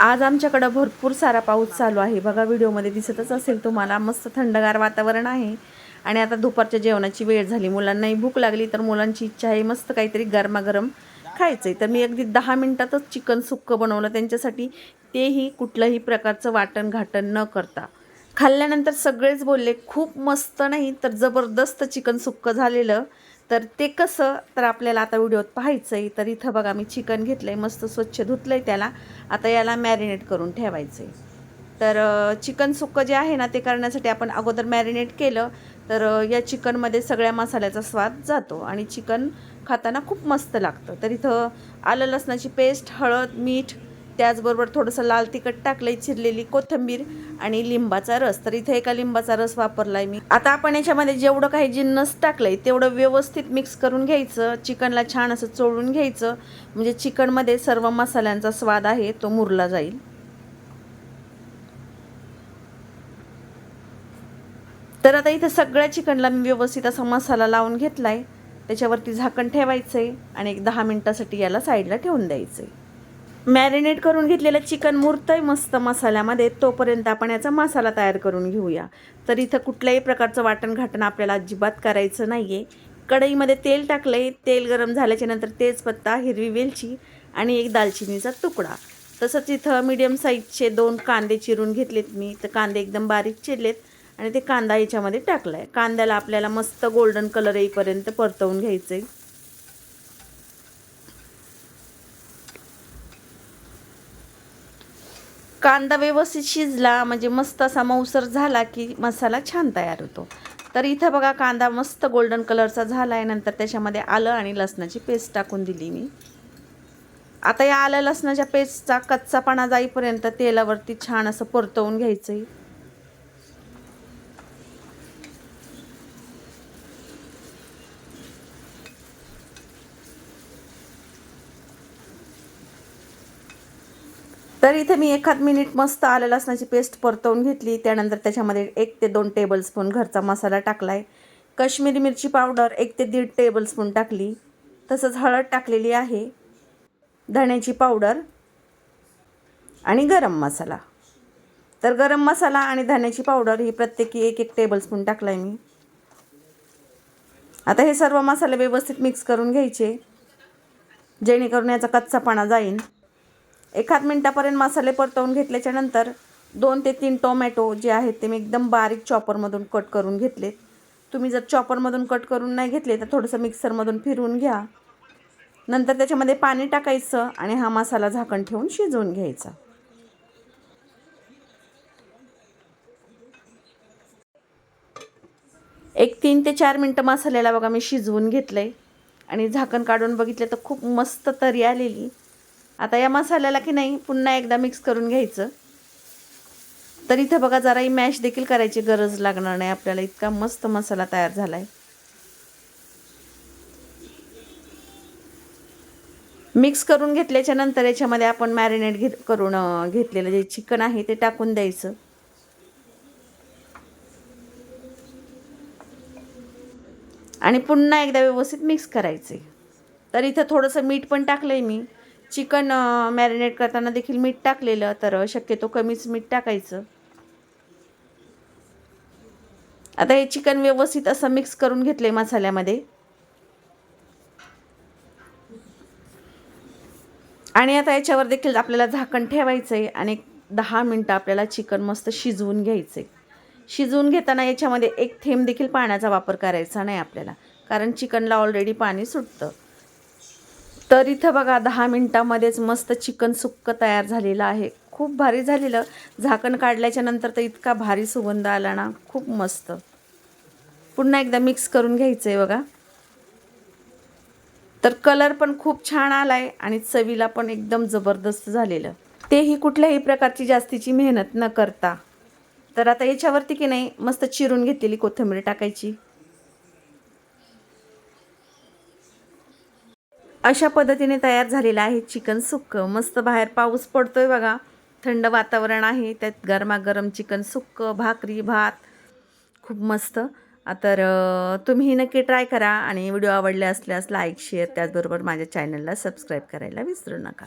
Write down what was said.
आज आमच्याकडं भरपूर सारा पाऊस चालू आहे. बघा व्हिडिओमध्ये दिसतच असेल तुम्हाला मस्त थंडगार वातावरण आहे. आणि आता दुपारच्या जेवणाची वेळ झाली. मुलांनाही भूक लागली तर मुलांची इच्छा आहे मस्त काहीतरी गरमागरम खायचं आहे तर मी अगदी दहा मिनटातच चिकन सुक्कं बनवलं त्यांच्यासाठी. तेही कुठल्याही प्रकारचं वाटण घाटण न करता. खाल्ल्यानंतर सगळेच बोलले खूप मस्त नाही तर जबरदस्त चिकन सुक्कं झालेलं. तर ते कसं? तर आपल्याला आता व्हिडिओत पाहायचं आहे तर इथं बघा मी चिकन घेतलं आहे मस्त स्वच्छ धुतलं आहे त्याला. आता याला मॅरिनेट करून ठेवायचं आहे तर चिकन सुक्कं जे आहे ना ते करण्यासाठी आपण अगोदर मॅरिनेट केलं. तर या चिकनमध्ये सगळ्या मसाल्याचा स्वाद जातो आणि चिकन खाताना खूप मस्त लागतं. तर इथं आलं लसणाची पेस्ट हळद मीठ त्याचबरोबर थोडंसं लाल तिखट टाकलंय चिरलेली कोथिंबीर आणि लिंबाचा रस. तर इथे एका लिंबाचा रस वापरलाय मी. आता आपण याच्यामध्ये जेवढं काही जिन्नस टाकलंय तेवढं व्यवस्थित मिक्स करून घ्यायचं. चिकनला छान असं चोळून घ्यायचं. म्हणजे चिकनमध्ये सर्व मसाल्यांचा स्वाद आहे तो मुरला जाईल. तर आता इथे सगळ्या चिकनला मी व्यवस्थित असा मसाला लावून घेतलाय. त्याच्यावरती झाकण ठेवायचं आहे आणि एक दहा मिनटासाठी याला साईडला ठेवून द्यायचं आहे मॅरिनेट करून घेतलेलं चिकन मुरतंय मस्त मसाल्यामध्ये तोपर्यंत आपण याचा मसाला तयार करून घेऊया. तर इथं कुठल्याही प्रकारचं वाटण घाटण आपल्याला अजिबात करायचं नाही आहे कढईमध्ये तेल टाकलंय तेल गरम झाल्याच्यानंतर तेजपत्ता हिरवी वेलची आणि एक दालचिनीचा तुकडा. तसंच इथं मीडियम साईजचे दोन कांदे चिरून घेतलेत मी. तर कांदे एकदम बारीक चिरलेत आणि ते कांदा याच्यामध्ये टाकला आहे कांद्याला आपल्याला मस्त गोल्डन कलर येईपर्यंत परतवून घ्यायचं आहे कांदा व्यवस्थित शिजला म्हणजे मस्त असा मऊसर झाला की मसाला छान तयार होतो. तर इथं बघा कांदा मस्त गोल्डन कलरचा झाला आहे नंतर त्याच्यामध्ये आलं आणि लसणाची पेस्ट टाकून दिली मी. आता या आलं लसणाच्या पेस्टचा कच्चापणा जाईपर्यंत तेलावरती छान असं परतवून घ्यायचं आहे तर इथे मी एखाद मिनिट मस्त आलं लसणाची पेस्ट परतवून घेतली. त्यानंतर त्याच्यामध्ये एक ते दोन टेबलस्पून घरचा मसाला टाकला आहे काश्मीरी मिरची पावडर एक ते दीड टेबलस्पून टाकली. तसंच हळद टाकलेली आहे. धण्याची पावडर आणि गरम मसाला. तर गरम मसाला आणि धण्याची पावडर ही प्रत्येकी एक एक टेबलस्पून टाकला आहे मी. आता हे सर्व मसाले व्यवस्थित मिक्स करून घ्यायचे. जेणेकरून याचा कच्चापणा जाईल एखाद मिनटापर्यंत मसाले परतवून घेतल्याच्या नंतर दोन ते तीन टोमॅटो जे आहेत ते मी एकदम बारीक चॉपरमधून कट करून घेतले. तुम्ही जर चॉपरमधून कट करून नाही घेतले तर थोडंसं मिक्सरमधून फिरवून घ्या. नंतर त्याच्यामध्ये पाणी टाकायचं आणि हा मसाला झाकण ठेवून शिजवून घ्यायचा. एक तीन ते चार मिनटं मसाल्याला बघा मी शिजवून घेतलं आहे आणि झाकण काढून बघितलं तर खूप मस्त तरी आलेली. आता या मसाल्याला की नाही पुन्हा एकदा मिक्स करून घ्यायचं. तर इथं बघा जराही मॅश देखील करायची गरज लागणार नाही. आपल्याला इतका मस्त मसाला तयार झाला आहे मिक्स करून घेतल्याच्या नंतर याच्यामध्ये आपण मॅरिनेट घे करून घेतलेलं जे चिकन आहे ते टाकून द्यायचं. आणि पुन्हा एकदा व्यवस्थित मिक्स करायचे तर इथं थोडंसं मीठ पण टाकलं आहे मी. चिकन मॅरिनेट करताना देखील मीठ टाकलेलं तर शक्यतो कमीच मीठ टाकायचं. आता हे चिकन व्यवस्थित असं मिक्स करून घेतलं आहे मसाल्यामध्ये. आणि आता याच्यावर देखील आपल्याला झाकण ठेवायचं आहे आणि दहा मिनटं आपल्याला चिकन मस्त शिजवून घ्यायचं आहे शिजवून घेताना याच्यामध्ये एक थेंब देखील पाण्याचा वापर करायचा नाही आपल्याला कारण चिकनला ऑलरेडी पाणी सुटतं. तर इथं बघा दहा मिनटामध्येच मस्त चिकन सुक्क तयार झालेलं आहे. खूप भारी झालेलं. झाकण काढल्याच्या नंतर तर इतका भारी सुगंध आला ना खूप मस्त. पुन्हा एकदा मिक्स करून घ्यायचं आहे बघा. तर कलर पण खूप छान आला आहे आणि चवीला पण एकदम जबरदस्त झालेलं. तेही कुठल्याही प्रकारची जास्तीची मेहनत न करता. तर आता याच्यावरती की नाही मस्त चिरून घेतलेली कोथिंबीर टाकायची. अशा पद्धतीने तयार झालेलं आहे. चिकन सुक्कं. मस्त बाहेर पाऊस पडतोय बघा. थंड वातावरण आहे. त्यात गरमागरम चिकन सुक्कं भाकरी भात. खूप मस्त. तर तुम्ही नक्की ट्राय करा आणि व्हिडिओ आवडले असल्यास लाईक शेअर त्याचबरोबर माझ्या चॅनलला सबस्क्राईब करायला विसरू नका.